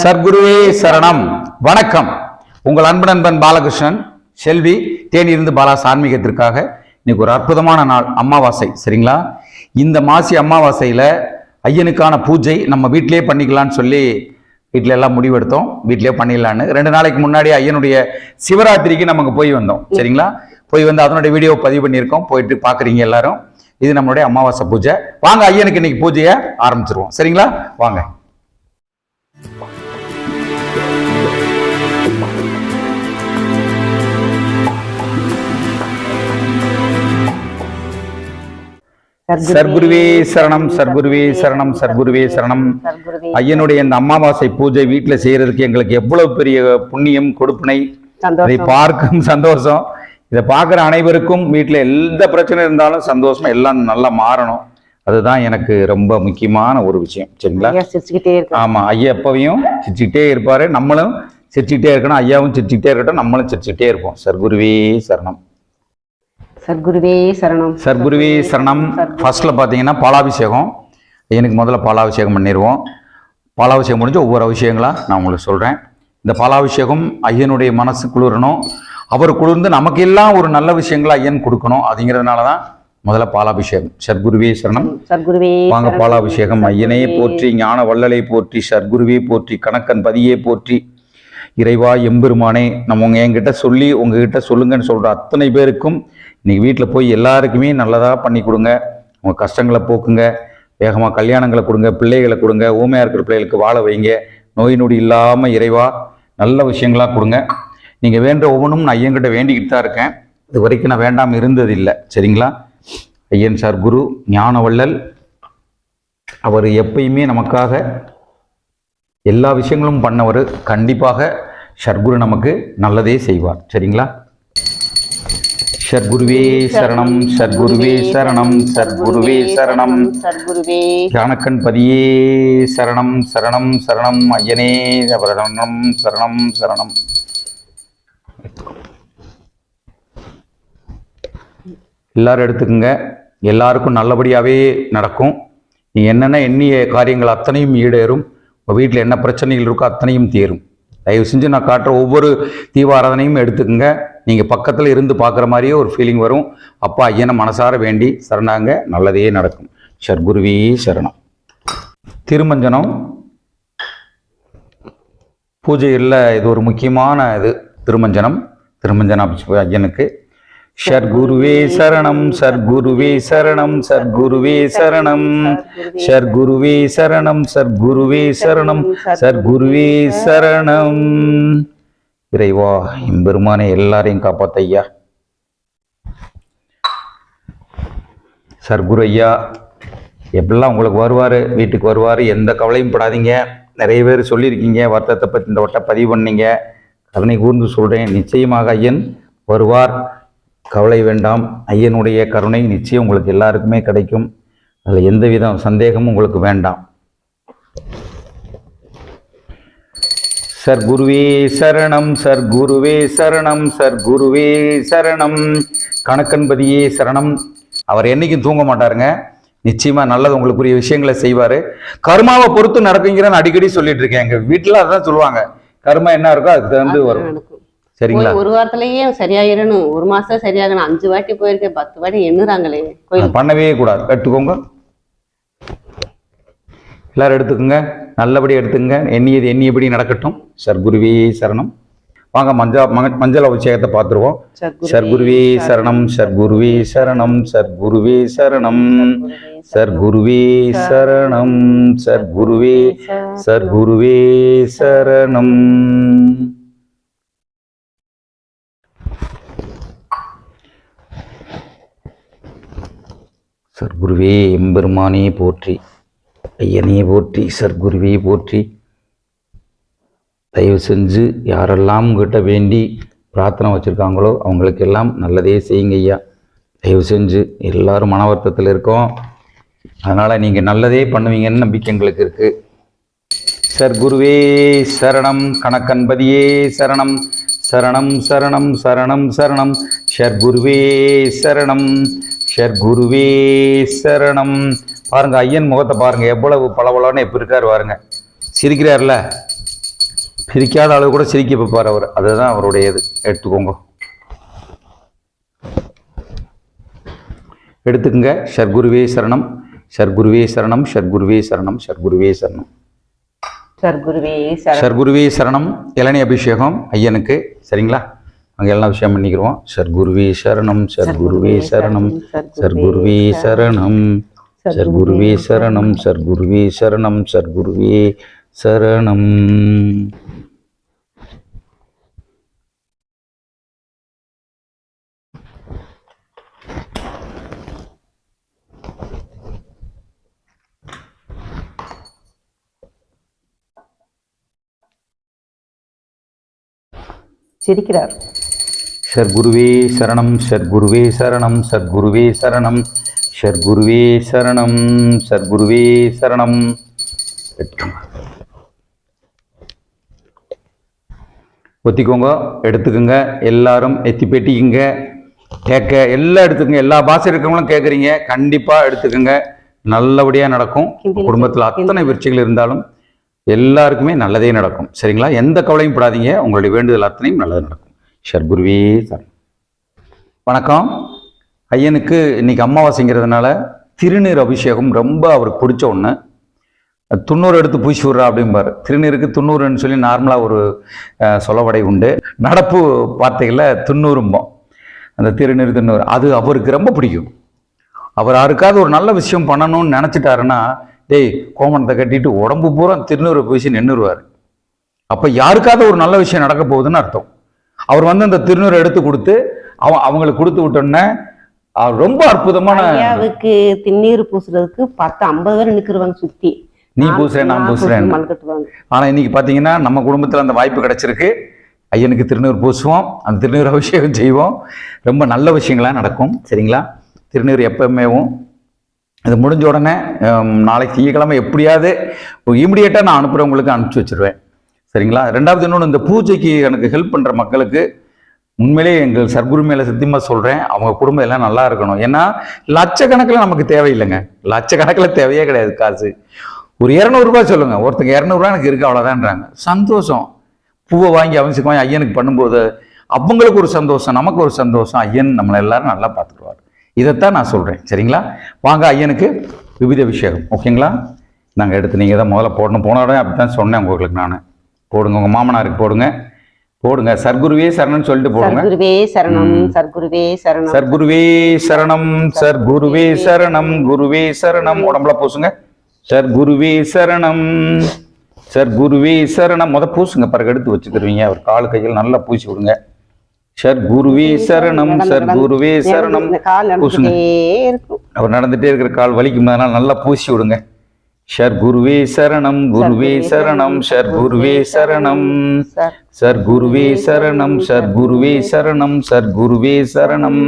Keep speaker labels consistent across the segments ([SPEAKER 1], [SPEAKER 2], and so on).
[SPEAKER 1] சர்க்குருவே சரணம். வணக்கம். உங்கள் அன்பு நண்பன் பாலகிருஷ்ணன் செல்வி தேனியிருந்து பாலாஸ் ஆன்மீகத்திற்காக இன்னைக்கு ஒரு அற்புதமான நாள் அமாவாசை சரிங்களா? இந்த மாசி அமாவாசையில் ஐயனுக்கான பூஜை நம்ம வீட்டிலே பண்ணிக்கலாம்னு சொல்லி வீட்டில எல்லாம் முடிவெடுத்தோம். வீட்டிலேயே பண்ணிடலான்னு. ரெண்டு நாளைக்கு முன்னாடி ஐயனுடைய சிவராத்திரிக்கு நமக்கு போய் வந்தோம் சரிங்களா? போய் வந்து அதனுடைய வீடியோ பதிவு பண்ணியிருக்கோம். போயிட்டு பார்க்குறீங்க எல்லாரும். இது நம்மளுடைய அமாவாசை பூஜை. வாங்க ஐயனுக்கு இன்னைக்கு பூஜையை ஆரம்பிச்சிருவோம் சரிங்களா? வாங்க. சர்க்குருவே சரணம் சர்க்குருவே சரணம் சர்க்குருவே சரணம். ஐயனுடைய இந்த அமாவாசை பூஜை வீட்டுல செய்யறதுக்கு எங்களுக்கு எவ்வளவு பெரிய புண்ணியம் கொடுப்பினை அதை பார்க்கும் சந்தோஷம். இதை பார்க்குற அனைவருக்கும் வீட்டுல எந்த பிரச்சனை இருந்தாலும் சந்தோஷமா எல்லாம் நல்லா மாறணும். அதுதான் எனக்கு ரொம்ப முக்கியமான ஒரு விஷயம் சரிங்களா? ஆமா ஐயா எப்பவையும் சிரிச்சுக்கிட்டே இருப்பாரு. நம்மளும் சிரிச்சுக்கிட்டே இருக்கணும் ஐயாவும் சிரிச்சுக்கிட்டே இருக்கட்டும் நம்மளும் சிரிச்சுக்கிட்டே இருப்போம். சர்க்குருவே சரணம்.
[SPEAKER 2] சர்க்குருவே சரணம்.
[SPEAKER 1] சர்க்குருவே சரணம். ஃபர்ஸ்ட்ல பார்த்தீங்கன்னா பாலாபிஷேகம். எனக்கு முதல்ல பாலாபிஷேகம் பண்ணிடுவோம் பாலாபிஷேகம் முடிஞ்சு ஒவ்வொரு அபிஷேகங்களா நான் உங்களுக்கு சொல்கிறேன் இந்த பாலாபிஷேகம் ஐயனுடைய மனசு குளிரணும். அவர் குளிர்ந்து நமக்கெல்லாம் ஒரு நல்ல விஷயங்களை ஐயன் கொடுக்கணும் அப்படிங்கிறதுனால தான் முதல்ல பாலாபிஷேகம். சர்க்குருவே சரணம்.
[SPEAKER 2] சர்க்குருவே
[SPEAKER 1] வாங்க பாலாபிஷேகம். ஐயனே போற்றி ஞான வள்ளலை போற்றி சர்க்குருவே போற்றி கணக்கன் பதியே போற்றி. இறைவா எம்பெருமானே நம்ம உங்க என்கிட்ட சொல்லி உங்ககிட்ட சொல்லுங்கன்னு சொல்ற அத்தனை பேருக்கும் இன்னைக்கு வீட்டில் போய் எல்லாருக்குமே நல்லதாக பண்ணி கொடுங்க. உங்க கஷ்டங்களை போக்குங்க. வேகமாக கல்யாணங்களை கொடுங்க பிள்ளைகளை கொடுங்க ஊமையாக இருக்கிற பிள்ளைகளுக்கு வாழ வைங்க. நோய் நொடி இல்லாமல் இறைவா நல்ல விஷயங்களாக கொடுங்க. நீங்கள் வேண்ட ஒவ்வொன்றும் நான் ஐயன்கிட்ட வேண்டிக்கிட்டு தான் இருக்கேன். இது வரைக்கும் நான் வேண்டாமல் இருந்தது இல்லை சரிங்களா? ஐயன் சார் குரு ஞானவள்ளல் அவர் எப்பயுமே நமக்காக எல்லா விஷயங்களும் பண்ணவர் கண்டிப்பாக ஷர்குரு நமக்கு நல்லதே செய்வார். சரிங்களா? ஷர்குருவே சரணம் சர்க்குருவே சரணம் சர்க்குருவே சரணம்.
[SPEAKER 2] சர்க்குருவே
[SPEAKER 1] ஞானக்கண் பதியே சரணம் சரணம் சரணம் ஐயனே சரணம் சரணம் சரணம். எல்லாரும் எடுத்துக்கோங்க. எல்லாருக்கும் நல்லபடியாகவே நடக்கும். நீ என்னென்ன எண்ணிய காரியங்கள் அத்தனையும் ஈடேறும். உங்கள் வீட்டில் என்ன பிரச்சனைகள் இருக்கோ அத்தனையும் தீரும். தயவு செஞ்சு நான் காட்டுற ஒவ்வொரு தீவாராதனையும் எடுத்துக்கோங்க. நீங்கள் பக்கத்தில் இருந்து பார்க்குற மாதிரியே ஒரு ஃபீலிங் வரும். அப்பா ஐயனை மனசார வேண்டி சரணாங்க. நல்லதே நடக்கும். சர்க்குருவி சரணம். திருமஞ்சனம். பூஜையில் இது ஒரு முக்கியமான இது. திருமஞ்சனம். திருமஞ்சனம் ஐயனுக்கு. ஷர்குருவே சரணம் சர்க்குருவே சரணம் சர்க்குருவே சரணம். சர்க்குருவே சரணம் சர்க்குருவே சரணம் சர்க்குருவே சரணம். இறைவா எம்பெருமானே எல்லாரையும் காப்பாத்த ஐயா சர்க்குரு ஐயா எப்படிலாம் உங்களுக்கு வருவார் வீட்டுக்கு வருவார் எந்த கவலையும் படாதீங்க. நிறைய பேர் சொல்லியிருக்கீங்க வருத்தத்தை பற்றி இந்த வட்ட பதிவு பண்ணீங்க. கருணை கூர்ந்து சொல்கிறேன் நிச்சயமாக ஐயன் வருவார். கவலை வேண்டாம். ஐயனுடைய கருணை நிச்சயம் உங்களுக்கு எல்லாருக்குமே கிடைக்கும். அதில் எந்தவித சந்தேகமும் உங்களுக்கு வேண்டாம். சர்க்குருவே சரணம் சர்க்குருவே சரணம் சர்க்குருவே சரணம். கணக்கன்பதியே சரணம். அவர் என்னைக்கும் தூங்க மாட்டாருங்க. நிச்சயமா நல்லது உங்களுக்குரிய விஷயங்களை செய்வாரு. கர்மாவை பொறுத்து நடக்குங்கிறன்னு அடிக்கடி சொல்லிட்டு இருக்கேன். எங்க வீட்டுல அதான் சொல்லுவாங்க. கர்மா என்ன இருக்கோ அதுக்கு தகுந்து வரும். சரிங்களா?
[SPEAKER 2] ஒரு வாரத்திலேயே சரியாயிரணும். ஒரு மாசம் சரியாகணும். அஞ்சு வாட்டி போயிருக்கேன். பத்து வாட்டி எண்ணுறாங்களே. கோயில்
[SPEAKER 1] பண்ணவே கூடாது. கட்டுக்கோங்க. எல்லாரும் எடுத்துக்கோங்க. நல்லபடி எடுத்துங்க எண்ணியது எண்ணியபடி நடக்கட்டும். சர்க்குருவே சரணம். வாங்க மஞ்சள் மங்க- மஞ்சள் அபிஷேகத்தை பார்த்துருவோம். சர்க்குருவே சரணம். சர்க்குருவே சரணம். சர்க்குருவே சரணம். சர்க்குருவே சரணம். சர்க்குருவே சர்க்குருவே சரணம். சர்க்குருவே எம்பெருமானே போற்றி. ஐயனே போற்றி சர்க்குருவே போற்றி. தயவு செஞ்சு யாரெல்லாம் உங்ககிட்ட வேண்டி பிரார்த்தனை வச்சுருக்காங்களோ அவங்களுக்கெல்லாம் நல்லதே செய்யுங்க ஐயா. தயவு செஞ்சு எல்லாரும் மன வருத்தத்தில் இருக்கோம். அதனால் நீங்கள் நல்லதே பண்ணுவீங்கன்னு நம்பிக்கை எங்களுக்கு இருக்குது சர்க்குருவே சரணம் கணக்கன்பதியே சரணம். சரணம் சரணம் சரணம் சரணம். ஷர்குருவே சரணம். ஷர்குருவே சரணம். பாருங்க ஐயன் முகத்தை பாருங்க எவ்வளவு பளபளன்னு எப்படி இருக்காரு பாருங்க. சிரிக்கிறார்ல. சிரிக்காத அளவு கூட சிரிக்க வைப்பார் அவர். அதுதான் அவருடைய இது. எடுத்துக்கோங்க. எடுத்துக்கங்க. ஷர்குருவே சரணம். ஷர்குருவே சரணம். ஷர்குருவே சரணம். ஷர்குருவே சரணம்.
[SPEAKER 2] சர்க்குருவே சரணம்.
[SPEAKER 1] ஷர்குருவே சரணம். இளநீ அபிஷேகம் ஐயனுக்கு. சரிங்களா? அங்கே எல்லாம் விஷயம் பண்ணிக்கிறோம் ஷர்குருவே சரணம் ஷர்குருவே சரணம் சர்க்குருவே சரணம் சர்க்குருவே சரணம். சர்க்குருவே சரணம் சர்க்குருவே சரணம்.
[SPEAKER 2] சிரிக்கிறார்.
[SPEAKER 1] ஷர்குருவே சரணம் ஷர்குருவே சரணம் சர்க்குருவே சரணம் ஷர்குருவே சரணம் சர்க்குருவே சரணம். ஒத்திக்கோங்க எடுத்துக்கோங்க எல்லாரும் எத்தி பெட்டிக்குங்க. கேட்க எல்லாம் எடுத்துக்கங்க எல்லா பாஷை இருக்கிறவங்களும் கேட்குறீங்க கண்டிப்பாக எடுத்துக்கோங்க. நல்லபடியாக நடக்கும். குடும்பத்தில் அத்தனை விருட்சிகள் இருந்தாலும் எல்லாருக்குமே நல்லதே நடக்கும். சரிங்களா? எந்த கவலையும் படாதீங்க. உங்களுடைய வேண்டுதல் அத்தனையும் நல்லது நடக்கும். ஷர்குருவே சரண். வணக்கம். ஐயனுக்கு இன்னைக்கு அமாவாசைங்கிறதுனால திருநீர் அபிஷேகம் ரொம்ப அவருக்கு பிடிச்ச ஒன்று துண்ணூறு எடுத்து பூசி விட்றா அப்படிம்பார். திருநீருக்கு துண்ணூறுன்னு சொல்லி நார்மலாக ஒரு சொலவடை உண்டு. நடப்பு வார்த்தைகளில் துண்ணூறும்போம். அந்த திருநீர் துண்ணூறு. அது அவருக்கு ரொம்ப பிடிக்கும். அவர் யாருக்காவது ஒரு நல்ல விஷயம் பண்ணணும்னு நினச்சிட்டாருன்னா டேய் கோமணத்தை கட்டிட்டு உடம்பு பூரா திருநூறு பூசி நின்றுருவார் அப்போ யாருக்காவது ஒரு நல்ல விஷயம் நடக்க போகுதுன்னு அர்த்தம். அவர் வந்து அந்த திருநூறு எடுத்து கொடுத்து அவ அவங்களுக்கு கொடுத்து விட்டோன்னே ரொம்ப அற்புதமான
[SPEAKER 2] ஐயாவுக்கு திண்ணீர் பூசுறதுக்கு பத்து ஐம்பது பேர் நிக்கிறவாங்க சுத்தி.
[SPEAKER 1] நீ பூசுறேன் நான் பூசுறேன் ஆனால் இன்னைக்கு பார்த்தீங்கன்னா நம்ம குடும்பத்தில் அந்த வாய்ப்பு கிடைச்சிருக்கு. ஐயனுக்கு திருநீர் பூசுவோம். அந்த திருநீர் அபிஷேகம் செய்வோம். ரொம்ப நல்ல விஷயங்களாக நடக்கும் சரிங்களா? திருநீர் எப்பவுமேவும் இது முடிஞ்ச உடனே நாளைக்கு திங்கக்கிழமை எப்படியாவது இமிடியேட்டாக நான் அனுப்புகிறவங்களுக்கு அனுப்பிச்சி வச்சிருவேன். சரிங்களா? ரெண்டாவது இன்னொன்று இந்த பூஜைக்கு எனக்கு ஹெல்ப் பண்ணுற மக்களுக்கு உண்மையிலே எங்கள் சர்க்குரு மேலே சத்தியமாக சொல்கிறேன் அவங்க குடும்பம் எல்லாம் நல்லா இருக்கணும். ஏன்னா லட்சக்கணக்கில் நமக்கு தேவையில்லைங்க. லட்சக்கணக்கில் தேவையே கிடையாது காசு. ஒரு இரநூறுபா சொல்லுங்கள் ஒருத்தங்க இரநூறுவா எனக்கு இருக்கு அவ்வளோதான்றாங்க சந்தோஷம். பூவை வாங்கி அவசியம் வாங்கி ஐயனுக்கு பண்ணும்போது அவங்களுக்கு ஒரு சந்தோஷம் நமக்கு ஒரு சந்தோஷம். ஐயன் நம்மளை எல்லாரும் நல்லா பார்த்துக்குவார். இதைத்தான் நான் சொல்கிறேன் சரிங்களா? வாங்க ஐயனுக்கு விவித அபிஷேகம். ஓகேங்களா? நாங்கள் எடுத்து நீங்கள் தான் முதல்ல போடணும். போன உடனே அப்படி தான் சொன்னேன் உங்களுக்கு நான். போடுங்க உங்கள் மாமனாருக்கு போடுங்க. போடுங்க சர்க்குருவே சரணன் சொல்லிட்டு போடுங்க.
[SPEAKER 2] சர்க்குருவே சரணம் சர்க்குருவே சரணம்.
[SPEAKER 1] சர்க்குருவே சரணம் சர்க்குருவே சரணம் குருவே சரணம். உடம்புல பூசுங்க. சர்க்குருவே சரணம் சர்க்குருவே சரணம். முத பூசுங்க பிறகு எடுத்து வச்சுக்கிருவீங்க. அவர் கால் கையில் நல்லா பூசி விடுங்க. சர்க்குருவே சரணம் சர்க்குருவே சரணம். பூசுங்க. அவர் நடந்துட்டே இருக்கிற கால் வலிக்கும் அதனால நல்லா பூசி விடுங்க. ஷர் குருவே சரணம் குருவே சரணம் ஷர் குருவே சரணம்.
[SPEAKER 2] சார்
[SPEAKER 1] சர் குருவே சரணம் சர் குருவே சரணம் சர் குருவே சரணம்.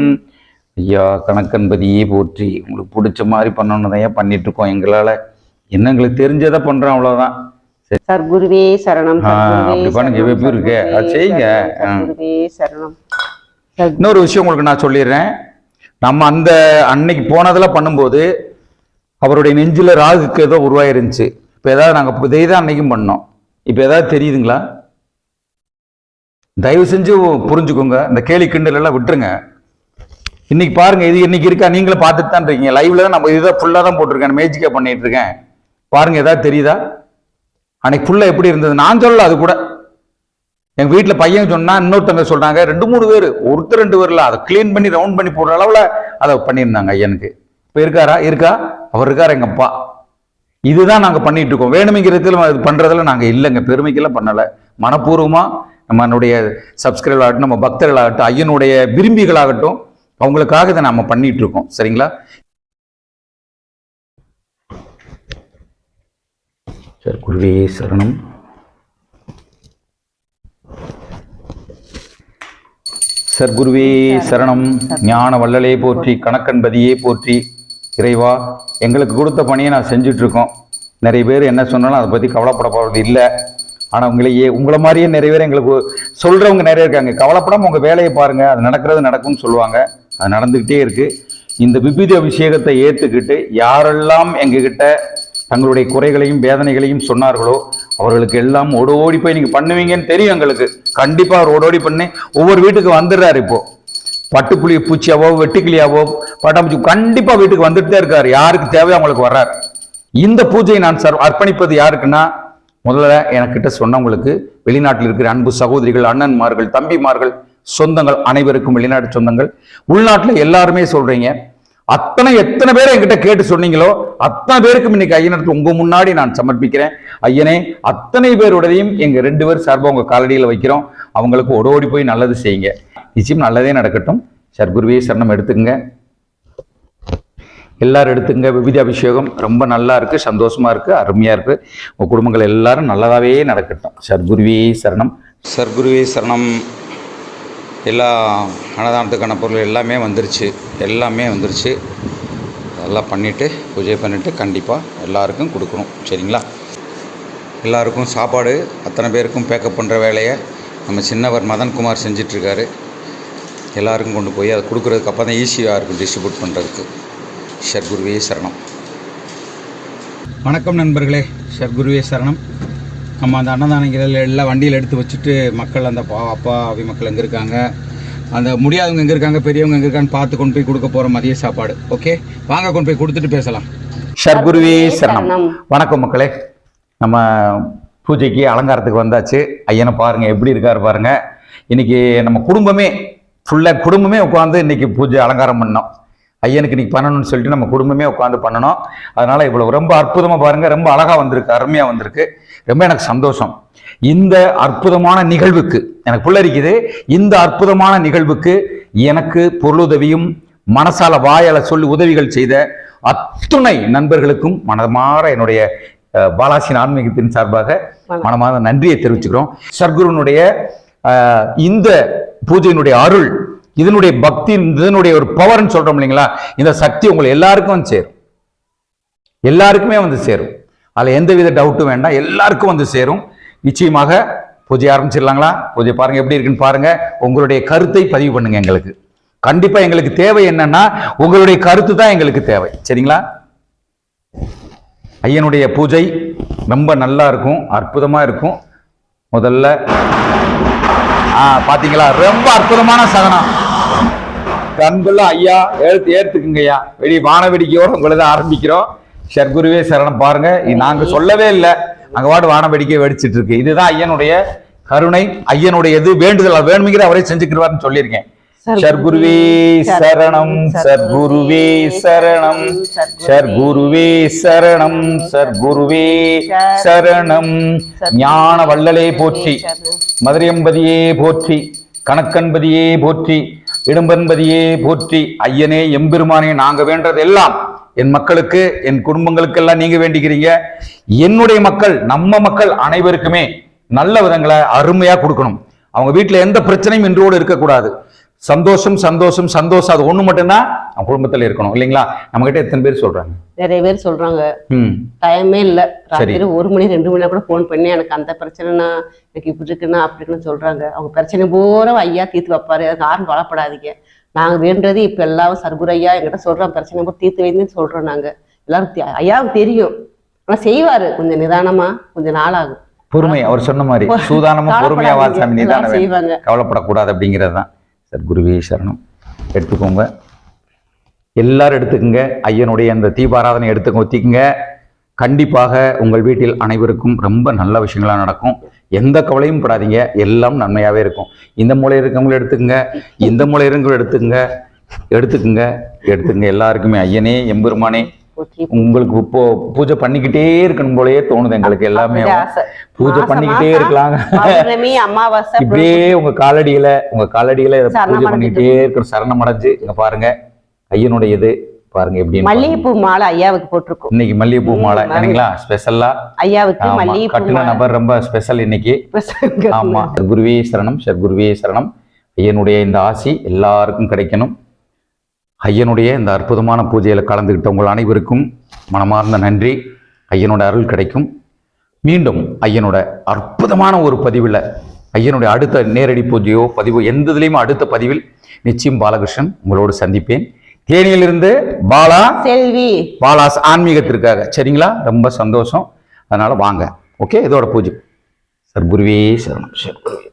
[SPEAKER 1] ஐயா கணக்கன்பதியே போற்றி. உங்களுக்கு பிடிச்ச மாதிரி பண்ணணும் தான் பண்ணிட்டு இருக்கோம் எங்களால். என்ன எங்களுக்கு தெரிஞ்சதை பண்றோம் அவ்வளோதான்
[SPEAKER 2] சர்க்குருவே சரணம்
[SPEAKER 1] அப்படி பண்ணுங்க, எப்படி இருக்கு? அது செய்யுங்க. இன்னொரு விஷயம் உங்களுக்கு நான் சொல்லிடுறேன். நம்ம அந்த அன்னைக்கு போனதுல பண்ணும்போது அவருடைய நெஞ்சில் ராகுக்கு ஏதோ உருவாயிருந்துச்சு. இப்போ ஏதாவது நாங்கள் இதே தான் அன்னைக்கும் பண்ணோம். இப்போ ஏதாவது தெரியுதுங்களா? தயவு செஞ்சு புரிஞ்சுக்கோங்க. இந்த கேலி கிண்டல் எல்லாம் விட்டுருங்க. இன்னைக்கு பாருங்க இது இன்னைக்கு இருக்கா? நீங்களும் பார்த்துட்டு தான் இருக்கீங்க. லைவ்ல தான் நம்ம இதை ஃபுல்லாக தான் போட்டிருக்கேன். மேஜிக்கா பண்ணிட்டு இருக்கேன். பாருங்க ஏதாவது தெரியுதா? அன்னைக்கு ஃபுல்லாக எப்படி இருந்தது? நான் சொல்லல அது கூட. எங்கள் வீட்டில் பையன் சொன்னால் இன்னொருத்தவங்க சொல்கிறாங்க ரெண்டு மூணு பேர். ஒருத்தர் ரெண்டு பேர்ல அதை க்ளீன் பண்ணி ரவுண்ட் பண்ணி போடுற அளவில் அதை பண்ணியிருந்தாங்க ஐயனுக்கு. இப்போ இருக்காரா? இருக்கா? அவர் இருக்கார் எங்கள் அப்பா இதுதான் நாங்க பண்ணிட்டு இருக்கோம். வேணுமைங்கிறதுல அது பண்றதுல நாங்க இல்லைங்க. பெருமைக்கெல்லாம் பண்ணல. மனப்பூர்வமா நம்மளுடைய சப்ஸ்கிரைபர் ஆகட்டும் நம்ம பக்தர்களாகட்டும் ஐயனுடைய விரும்பிகளாகட்டும் அவங்களுக்காக இதை நம்ம பண்ணிட்டு இருக்கோம். சரிங்களா? சரி குருவே சரணம். சர்க்குருவே சரணம். ஞான வள்ளலே போற்றி கணக்கன்பதியே போற்றி. இறைவா எங்களுக்கு கொடுத்த பணியை நான் செஞ்சிட்ருக்கோம். நிறைய பேர் என்ன சொன்னாலும் அதை பற்றி கவலைப்பட போகிறது இல்லை ஆனால் உங்களையே உங்களை மாதிரியே நிறைய பேர் எங்களுக்கு சொல்கிறவங்க நிறைய இருக்காங்க. கவலைப்படாமல் உங்கள் வேலையை பாருங்கள் அது நடக்கிறது நடக்கும்னு சொல்லுவாங்க. அது நடந்துக்கிட்டே இருக்குது இந்த விபீத அபிஷேகத்தை ஏற்றுக்கிட்டு யாரெல்லாம் எங்ககிட்ட தங்களுடைய குறைகளையும் வேதனைகளையும் சொன்னார்களோ அவர்களுக்கு எல்லாம் ஓடோடி போய் நீங்கள் பண்ணுவீங்கன்னு தெரியும் எங்களுக்கு. கண்டிப்பாக அவர் ஓடோடி பண்ணி ஒவ்வொரு வீட்டுக்கு வந்துடுறாரு இப்போது பட்டுப்புளி பூச்சியாவோ வெட்டுக்கிளியாவோ பட்டாம்பூச்சி கண்டிப்பாக வீட்டுக்கு வந்துட்டு தான் இருக்காரு. யாருக்கு தேவையோ அவங்களுக்கு வர்றார். இந்த பூஜையை நான் சர் அர்ப்பணிப்பது யாருக்குன்னா முதல்ல எனக்கிட்ட சொன்னவங்களுக்கு வெளிநாட்டில் இருக்கிற அன்பு சகோதரிகள் அண்ணன்மார்கள் தம்பிமார்கள் சொந்தங்கள் அனைவருக்கும் வெளிநாட்டு சொந்தங்கள். உள்நாட்டில் எல்லாருமே சொல்றீங்க. அத்தனை எத்தனை பேர் என்கிட்ட கேட்டு சொன்னீங்களோ அத்தனை பேருக்கும் இன்னைக்கு ஐயனருக்கு உங்க முன்னாடி நான் சமர்ப்பிக்கிறேன். ஐயனே அத்தனை பேருடையும் எங்க ரெண்டு பேர் சார்பாக உங்க காலடியில் வைக்கிறோம். அவங்களுக்கு ஓடோடி போய் நல்லது செய்யுங்க. நிச்சயம் நல்லதே நடக்கட்டும். சர்க்குருவே சரணம் எடுத்துக்கங்க. எல்லாரும் எடுத்துங்க விபூதி அபிஷேகம் ரொம்ப நல்லா இருக்கு சந்தோஷமா இருக்கு அருமையா இருக்கு. உங்க குடும்பங்கள் எல்லாரும் நல்லதாவே நடக்கட்டும். சர்க்குருவே சரணம். சர்க்குருவே சரணம். எல்லா அன்னதானத்துக்கான பொருள் எல்லாமே வந்துருச்சு. எல்லாமே வந்துருச்சு. அதெல்லாம் பண்ணிவிட்டு பூஜை பண்ணிவிட்டு கண்டிப்பாக எல்லாருக்கும் கொடுக்கணும். சரிங்களா? எல்லாருக்கும் சாப்பாடு அத்தனை பேருக்கும் பேக்கப் பண்ணுற வேலையை நம்ம சின்னவர் மதன்குமார் செஞ்சிட்ருக்காரு. எல்லாருக்கும் கொண்டு போய் அதை கொடுக்குறதுக்கு அப்போ தான் ஈஸியாக இருக்கும் டிஸ்ட்ரிபியூட் பண்ணுறதுக்கு ஷர்குருவே சரணம். வணக்கம் நண்பர்களே ஷர்குருவே சரணம். நம்ம அந்த அன்னதானங்கள் எல்லாம் வண்டியில் எடுத்து வச்சுட்டு மக்கள் அந்த பா அப்பா அவி மக்கள் எங்கே இருக்காங்க? அந்த முடியாதவங்க எங்கே இருக்காங்க பெரியவங்க எங்கே இருக்கான்னு பார்த்து கொண்டு போய் கொடுக்க போகிற மதிய சாப்பாடு. ஓகே? வாங்க கொண்டு போய் கொடுத்துட்டு பேசலாம். ஷர்குருவே சரணம்.
[SPEAKER 2] சரணம்.
[SPEAKER 1] வணக்கம் மக்களே. நம்ம பூஜைக்கு அலங்காரத்துக்கு வந்தாச்சு. ஐயனை பாருங்க எப்படி இருக்காரு பாருங்க. இன்னைக்கு நம்ம குடும்பமே ஃபுல்லாக குடும்பமே உட்காந்து இன்னைக்கு பூஜை அலங்காரம் பண்ணோம். ஐயனுக்கு இன்னைக்கு பண்ணணும்னு சொல்லிட்டு நம்ம குடும்பமே உட்காந்து பண்ணணும். அதனால இவ்வளவு ரொம்ப அற்புதமா பாருங்க ரொம்ப அழகா வந்திருக்கு அருமையா வந்திருக்கு. ரொம்ப எனக்கு சந்தோஷம். இந்த அற்புதமான நிகழ்வுக்கு எனக்கு புல்லரிக்குது இந்த அற்புதமான நிகழ்வுக்கு எனக்கு பொருளுதவியும் மனசால வாயால சொல்லி உதவிகள் செய்த அத்துணை நண்பர்களுக்கும் மனமாற என்னுடைய பாலாசின் ஆன்மீகத்தின் சார்பாக மனமாத நன்றியை தெரிவிச்சுக்கிறோம். சர்க்குருனுடைய இந்த பூஜையினுடைய அருள் இதனுடைய பக்தி இதனுடைய ஒரு பவர்னு சொல்றோம் இல்லைங்களா? இந்த சக்தி உங்களை எல்லாருக்கும் வந்து சேரும். எல்லாருக்குமே வந்து சேரும். அதில் எந்தவித டவுட்டும் வேண்டாம். எல்லாருக்கும் வந்து சேரும். நிச்சயமாக பூஜை ஆரம்பிச்சிடலாங்களா? பூஜை பாருங்க எப்படி இருக்குன்னு பாருங்க. உங்களுடைய கருத்தை பதிவு பண்ணுங்க எங்களுக்கு. கண்டிப்பா எங்களுக்கு தேவை என்னன்னா உங்களுடைய கருத்து தான் எங்களுக்கு தேவை. சரிங்களா? ஐயனுடைய பூஜை ரொம்ப நல்லா இருக்கும் அற்புதமா இருக்கும். முதல்ல ஆ பாத்தீங்களா? ரொம்ப அற்புதமான சகனம் கண்குள்ள ஐயா எழுத்து ஏத்துக்குங்க ஐயா. வெடி வான உங்களை தான் ஆரம்பிக்கிறோம். சர்க்குருவே சரணம் பாருங்க. நாங்கள் நாங்க சொல்லவே இல்லை. அங்க பாட்டு வான வெடிக்கை வெடிச்சிட்டு இருக்கு. இதுதான் ஐயனுடைய கருணை ஐயனுடைய இது வேண்டுதல் வேணுங்கிற அவரே செஞ்சுக்கிறாருன்னு சொல்லியிருக்கேன். சர்க்குருவே சரணம் சர்க்குருவே சரணம். சர்க்குருவே சரணம் சர்க்குருவே சரணம். ஞான வள்ளலே போற்றி. மதுரையம்பதியே போற்றி. கணக்கன்பதியே போற்றி. இடும்பன்பதியே போற்றி. ஐயனே எம்பெருமானே நாங்க வேண்டது எல்லாம் என் மக்களுக்கு என் குடும்பங்களுக்கெல்லாம் நீங்க வேண்டிக்கிறீங்க. என்னுடைய மக்கள் நம்ம மக்கள் அனைவருக்குமே நல்ல விதங்களை அருமையா கொடுக்கணும். அவங்க வீட்டுல எந்த பிரச்சனையும் இன்றோடு இருக்கக்கூடாது. சந்தோஷம் சந்தோஷம் சந்தோஷம் அது ஒண்ணு மட்டும்தான் அவங்க குடும்பத்துல இருக்கணும் இல்லைங்களா? நம்ம கிட்ட எத்தனை பேர் சொல்றாங்க?
[SPEAKER 2] நிறைய பேர் சொல்றாங்க. டைமே இல்ல. ராத்திரி ஒரு மணி ரெண்டு மணி கூட ஃபோன் பண்ணி எனக்கு அந்த பிரச்சனைனா எனக்கு இப்படி இருக்குன்னா அப்படி இருக்குன்னு சொல்றாங்க. அவங்க பிரச்சனை பூரா ஐயா தீர்த்து வைப்பாரு. அதுக்கு யாரும் கவலைப்படாதீங்க. நாங்க வேண்டது இப்ப எல்லாம் சர்க்குரு ஐயா எங்கிட்ட சொல்றோம் பிரச்சனை பூரா தீர்த்து வைங்கன்னு சொல்றோம் நாங்க. எல்லாரும் ஐயாவுக்கு தெரியும். ஆனா செய்வாரு. கொஞ்சம் நிதானமா கொஞ்சம் நாளாகும்.
[SPEAKER 1] பொறுமை அவர் சொன்ன மாதிரி. சூதானமும் பொறுமையா
[SPEAKER 2] எல்லாம்
[SPEAKER 1] நிதானம்.
[SPEAKER 2] செய்வாங்க.
[SPEAKER 1] கவலைப்படக்கூடாது அப்படிங்கிறது சத்குருவே சரணம். எடுத்துக்கோங்க. எல்லாரும் எடுத்துக்கோங்க. ஐயனுடைய அந்த தீபாராதனை எடுத்துக்க ஒத்திக்குங்க. கண்டிப்பாக உங்கள் வீட்டில் அனைவருக்கும் ரொம்ப நல்ல விஷயங்களாக நடக்கும். எந்த கவலையும் படாதீங்க. எல்லாம் நன்மையாகவே இருக்கும். இந்த மூலை இருக்கவங்களும் எடுத்துக்கங்க. இந்த மூலை இருக்கவங்களும் எடுத்துக்கங்க. எடுத்துக்கங்க. எடுத்துக்கங்க. எல்லாருக்குமே. ஐயனே எம்பெருமானே உங்களுக்கு இப்போ பூஜை பண்ணிக்கிட்டே இருக்கணும் போலயே தோணுது எங்களுக்கு எல்லாமே. பூஜை பண்ணிக்கிட்டே இருக்கலாங்க.
[SPEAKER 2] அமாவாசை
[SPEAKER 1] இப்படியே உங்க காலடியில உங்க காலடியில பூஜை பண்ணிக்கிட்டே இருக்கிற சரணம் அடைஞ்சு இங்க பாருங்க. ஐயனுடைய இது பாருங்க எப்படி
[SPEAKER 2] மல்லிகைப்பூ மாலை ஐயாவுக்கு போட்டிருக்கோம்.
[SPEAKER 1] இன்னைக்கு மல்லிகைப்பூ மாலை. இல்லைங்களா? ஸ்பெஷலா?
[SPEAKER 2] ஐயாவுக்கு
[SPEAKER 1] ஆமா
[SPEAKER 2] மல்லிகைப்பூ
[SPEAKER 1] கட்டின நபர் ரொம்ப ஸ்பெஷல் இன்னைக்கு. ஆமா குருவே சரணம் சர்க்குருவே சரணம். ஐயனுடைய இந்த ஆசி எல்லாருக்கும் கிடைக்கணும். ஐயனுடைய இந்த அற்புதமான பூஜையில கலந்துக்கிட்ட உங்கள் அனைவருக்கும் மனமார்ந்த நன்றி. ஐயனோட அருள் கிடைக்கும். மீண்டும் ஐயனோட அற்புதமான ஒரு பதிவில் ஐயனுடைய அடுத்த நேரடி பூஜையோ பதிவோ எந்த இதுலேயும் அடுத்த பதிவில் நிச்சயம் பாலகிருஷ்ணன் உங்களோடு சந்திப்பேன். தேனியிலிருந்து பாலா
[SPEAKER 2] செல்வி.
[SPEAKER 1] பாலாஸ் ஆன்மீகத்திற்காக. சரிங்களா? ரொம்ப சந்தோஷம். அதனால வாங்க. ஓகே? இதோட பூஜை. சர்க்குருவே சரணம். சர்க்குருவே.